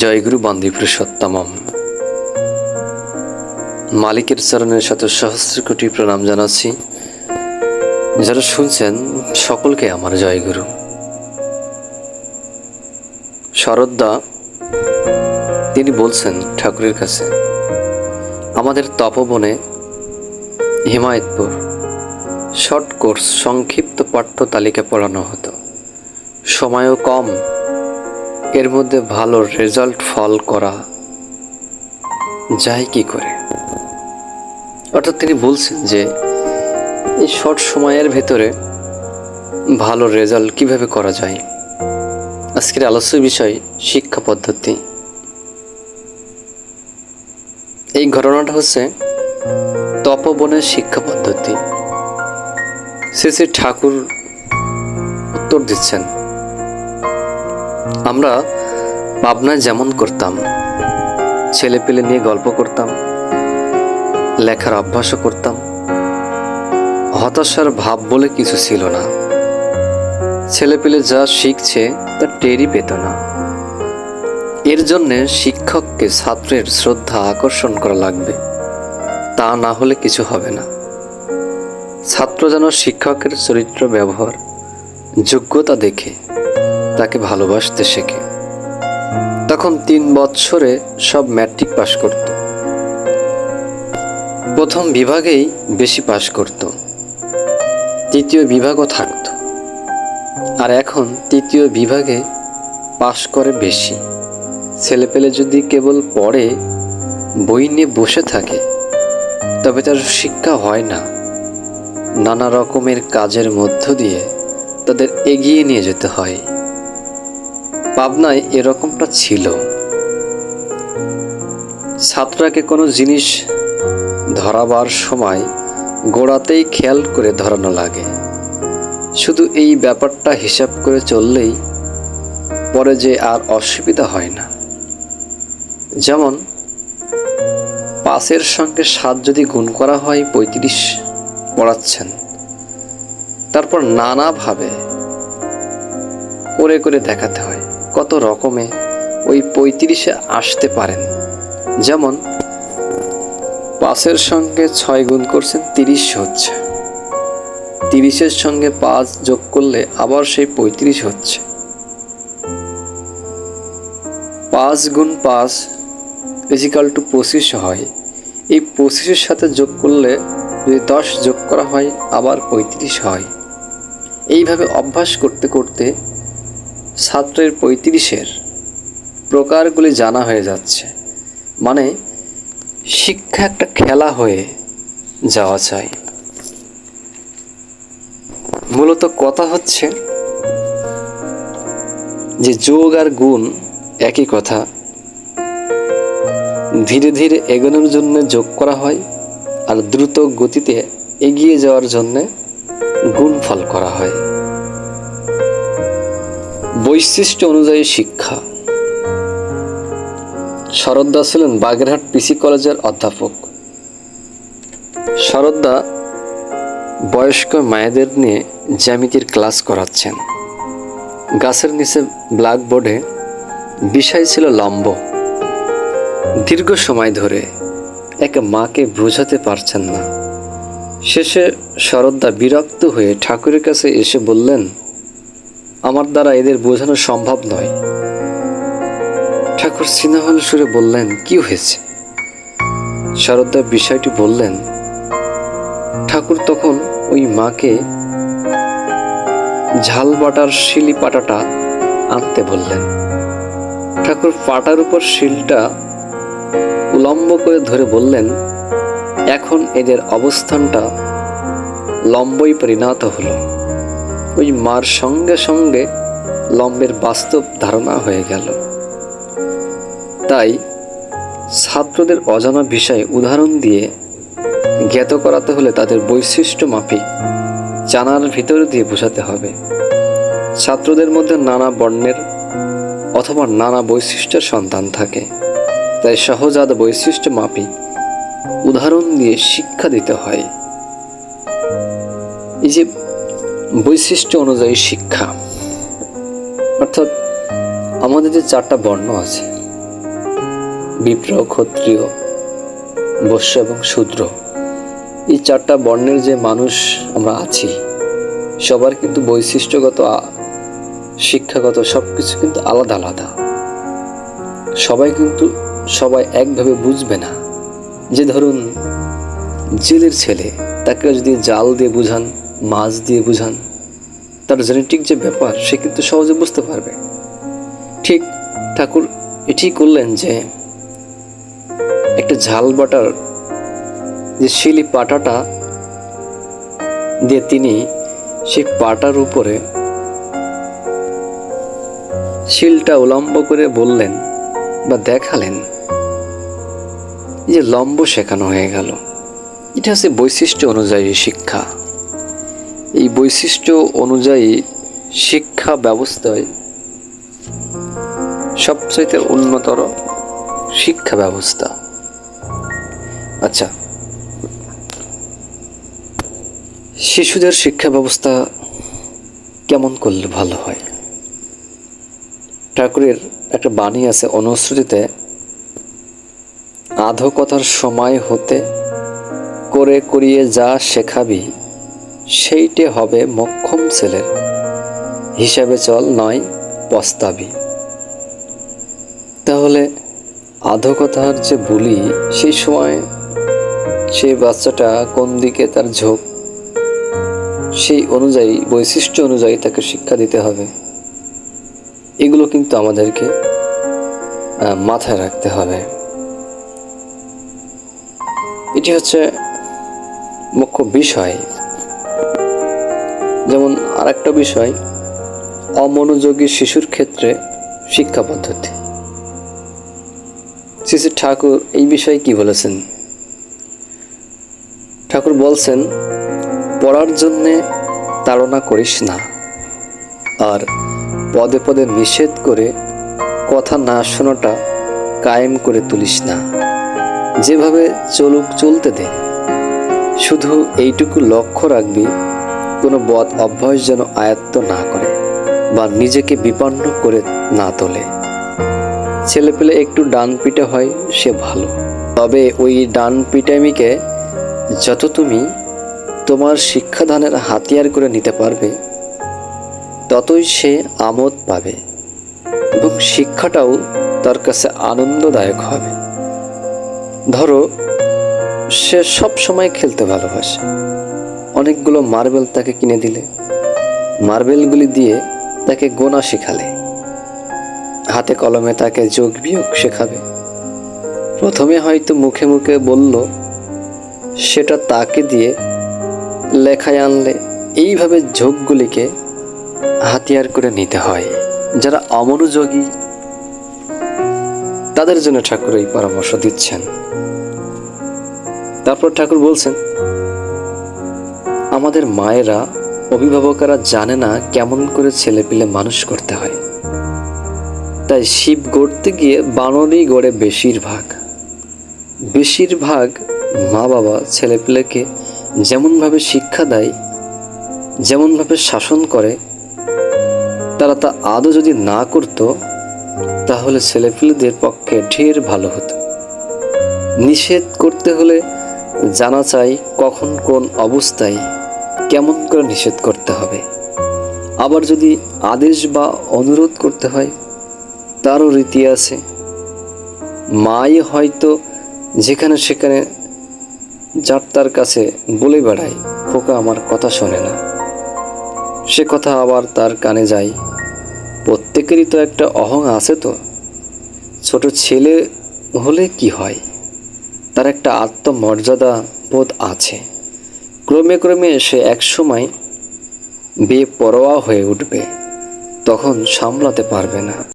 জয়গুরু বান্দি পুরুষোত্তমম মালিকের চরণের সাথে সহস্র কোটি প্রণাম জানাচ্ছি। যারা শুনছেন, সকলকে আমার জয়গুরু। শরদ্দা তিনি বলছেন ঠাকুরের কাছে, আমাদের তপবনে হিমায়তপুর শর্ট কোর্স সংক্ষিপ্ত পাঠ্য তালিকা পড়ানো হতো। সময়ও কম এর মধ্যে ভালো রেজাল্ট ফল করা যায় কি করে? অর্থাৎ তিনি বলছেন যে, এই শর্ট সময়ের ভেতরে ভালো রেজাল্ট কীভাবে করা যায়? আজকের আলোচ্য বিষয় শিক্ষা পদ্ধতি। এই ঘটনাটা হচ্ছে তপবনের শিক্ষা পদ্ধতি। শ্রী শ্রী ঠাকুর উত্তর দিচ্ছেন। আমরা পাবনায় যেমন করতাম ছেলে পেলে নিয়ে গল্প করতাম, লেখার অভ্যাসও করতাম, হতাশার ভাব বলে কিছু ছিল না। ছেলে পেলে যা শিখছে তা টেরই পেত না। এর জন্যে শিক্ষককে ছাত্রের শ্রদ্ধা আকর্ষণ করা লাগবে। তা না হলে কিছু হবে না। ছাত্র যেন শিক্ষকের চরিত্র, ব্যবহার, যোগ্যতা দেখে তাকে ভালোবাসতে শেখে। তখন তিন বৎসরে সব ম্যাট্রিক পাশ করত। প্রথম বিভাগেই বেশি পাশ করত। তৃতীয় বিভাগও থাকত। আর এখন তৃতীয় বিভাগে পাশ করে বেশি। ছেলেপেলে যদি কেবল পড়ে, বই নিয়ে বসে থাকে, তবে তার শিক্ষা হয় না। নানা রকমের কাজের মধ্য দিয়ে তাদের এগিয়ে নিয়ে যেতে হয়। পাবনায় এরকমটা ছিল। ছাত্রকে কোনো জিনিস ধরাবার সময় গোড়াতেই খেয়াল করে ধরানো লাগে। শুধু এই ব্যাপারটা হিসাব করে চললেই পরে যে আর অসুবিধা হয় না। যেমন পাঁচের সঙ্গে সাত যদি গুণ করা হয় পঁয়ত্রিশ পড়াচ্ছেন। তারপর নানাভাবে করে করে দেখাতে হয়। কত রকমে ওই পঁয়ত্রিশে আসতে পারেন। যেমন, পাঁচের সঙ্গে ছয় গুণ করছেন তিরিশ হচ্ছে। তিরিশের সঙ্গে পাঁচ যোগ করলে আবার সেই পঁয়ত্রিশ হচ্ছে। পাঁচ গুণ পাঁচ ফিজিক্যাল টু পঁচিশ হয়। এই পঁচিশের সাথে যোগ করলে যদি দশ যোগ করা হয়, আবার পঁয়ত্রিশ হয়। এইভাবে অভ্যাস করতে করতে ছাত্রের পঁয়ত্রিশের প্রকারগুলি জানা হয়ে যাচ্ছে। মানে শিক্ষা একটা খেলা হয়ে যাওয়া চাই। মূলত কথা হচ্ছে যে যোগ আর গুণ একই কথা। ধীরে ধীরে এগোনোর জন্য যোগ করা হয় আর দ্রুত গতিতে এগিয়ে যাওয়ার জন্য গুণফল করা হয়। বৈশিষ্ট্য অনুযায়ী শিক্ষা। শরদ্দা ছিলেন বাগেরহাট পিসি কলেজের অধ্যাপক। শরদ্দা বয়স্ক মায়েদের নিয়ে জ্যামিতির ক্লাস করাচ্ছেন। গাছের নিচে ব্ল্যাকবোর্ডে বিষয় ছিল লম্ব। দীর্ঘ সময় ধরে এক মাকে বোঝাতে পারছেন না। শেষে শরদ্দা বিরক্ত হয়ে ঠাকুরের কাছে এসে বললেন আমার দ্বারা এদের বোঝানো সম্ভব নয়। ঠাকুর সিনেহল সুরে বললেন, কি হয়েছে? শরদ্দা বিষয়টি বললেন, ঠাকুর তখন ওই মাকে ঝাল বাটার শিলি পাটাটা আনতে বললেন। ঠাকুর পাটার উপর শিলটা উলম্ব করে ধরে বললেন, এখন এদের অবস্থানটা লম্বই পরিণত হলো। ওই মার সঙ্গে সঙ্গে লম্বের বাস্তব ধারণা হয়ে গেল। তাই ছাত্রদের অজানা বিষয়ে উদাহরণ দিয়ে জ্ঞাত করাতে হলে তাদের বৈশিষ্ট্য মাফিক জানার ভিতর দিয়ে বোঝাতে হবে। ছাত্রদের মধ্যে নানা বর্ণের অথবা নানা বৈশিষ্ট্যের সন্তান থাকে। তাই সহজাত বৈশিষ্ট্য মাফিক উদাহরণ দিয়ে শিক্ষা দিতে হয়। এই যে বৈশিষ্ট্য অনুযায়ী শিক্ষা। অর্থাৎ আমাদের যে চারটা বর্ণ আছে বিপ্র ক্ষত্রিয় বৈশ্য এবং শূদ্র, এই চারটা বর্ণের যে মানুষ আমরা আছি, সবার কিন্তু বৈশিষ্ট্যগত, শিক্ষাগত সব কিছু কিন্তু আলাদা আলাদা। সবাই কিন্তু সবাই একভাবে বুঝবে না যে ধরুন জেলের ছেলে তাকে যদি জাল দিয়ে বুঝান মাছ দিয়ে বুঝান। তার জেনেটিক যে ব্যাপার, সে কিন্তু সহজে বুঝতে পারবে। ঠিক ঠাকুর এটি করলেন যে, একটা ঝাল বাটার যে শিলি পাটাটা দিয়ে তিনি সেই পাটার উপরে শিলটা উলম্ব করে বললেন বা দেখালেন যে লম্ব শেখানো হয়ে গেল। এটা হচ্ছে বৈশিষ্ট্য অনুযায়ী শিক্ষা। বৈশিষ্ট্য অনুযায়ী শিক্ষা ব্যবস্থায় সবচাইতে উন্নতর শিক্ষা ব্যবস্থা। আচ্ছা। শিশুদের শিক্ষা ব্যবস্থা কেমন করলে ভালো হয়? ঠাকুরের একটা বাণী আছে অনুশ্রুতিতে আধো কথার সময় হতে করে করিয়ে যা শেখাবি সেইটে হবে মক্ষম ছেলের। হিসাবে চল নয় পস্তাবি। তাহলে আধো কথার যে বলি সেই সময় সেই বাচ্চাটা কোন দিকে তার ঝোঁক? সেই অনুযায়ী, বৈশিষ্ট্য অনুযায়ী তাকে শিক্ষা দিতে হবে। এগুলো কিন্তু আমাদেরকে মাথায় রাখতে হবে। এটি হচ্ছে মুখ্য বিষয়। যেমন আরেকটা বিষয়, অমনোযোগী শিশুর ক্ষেত্রে শিক্ষা পদ্ধতি। শ্রী ঠাকুর এই বিষয়ে কি বলেছেন? ঠাকুর বলছেন, পড়ার জন্যে তাড়না করিস না আর পদে পদে নিষেধ করে কথা না শোনাটা কায়েম করে তুলিস না। যেভাবে চলুক চলতে দে। শুধু এইটুকু লক্ষ্য রাখবি কোনো বদ অভ্যাস যেন আয়ত্ত না করে বা নিজেকে বিপন্ন করে না তোলে। ছেলে পেলে একটু ডান পিটে হয়, সে ভালো। তবে ওই ডান পিটামিকে যত তুমি তোমার শিক্ষাদানের হাতিয়ার করে নিতে পারবে, ততই সে আমোদ পাবে এবং শিক্ষাটাও তার কাছে আনন্দদায়ক হবে। ধরো, সে সব সময় খেলতে ভালোবাসে। অনেকগুলো মার্বেল তাকে কিনে দিলে। মার্বেলগুলি দিয়ে তাকে গোনা শেখালে। হাতে কলমে তাকে যোগ বিয়োগ শেখাবে। প্রথমে হয়তো মুখে মুখে বলল, সেটা তাকে দিয়ে লেখায় আনলে এইভাবে যোগগুলিকে হাতিয়ার করে নিতে হয়। যারা অমনোযোগী, তাদের জন্য ঠাকুর এই পরামর্শ দিচ্ছেন। তারপর ঠাকুর বলছেন আমাদের মায়েরা, অভিভাবকেরা জানে না কেমন করে ছেলে পিলে মানুষ করতে হয়। তাই শিব গড়তে গিয়ে বানরই গড়ে বেশিরভাগ। বেশিরভাগ মা বাবা ছেলেপিলেকে যেমনভাবে শিক্ষা দেয়, যেমনভাবে শাসন করে, তারা তা আদৌ যদি না করত, তাহলে ছেলেপিলেদের পক্ষে ঢের ভালো হতো। নিষেধ করতে হলে জানা চাই কখন কোন অবস্থায় কেমন করে নিষেধ করতে হবে? আবার যদি আদেশ বা অনুরোধ করতে হয়, তারও রীতি আছে। মাই হয়তো যেখানে সেখানে যার তার কাছে বলে বেড়ায়, খোকা আমার কথা শোনে না। সে কথা আবার তার কানে যায়। প্রত্যেকেরই তো একটা অহং আছে তো। ছোট ছেলে হলে কি হয়? তার একটা আত্মমর্যাদা বোধ আছে। ক্রমে ক্রমে সে একসময় বেপরোয়া হয়ে উঠবে তখন সামলাতে পারবে না।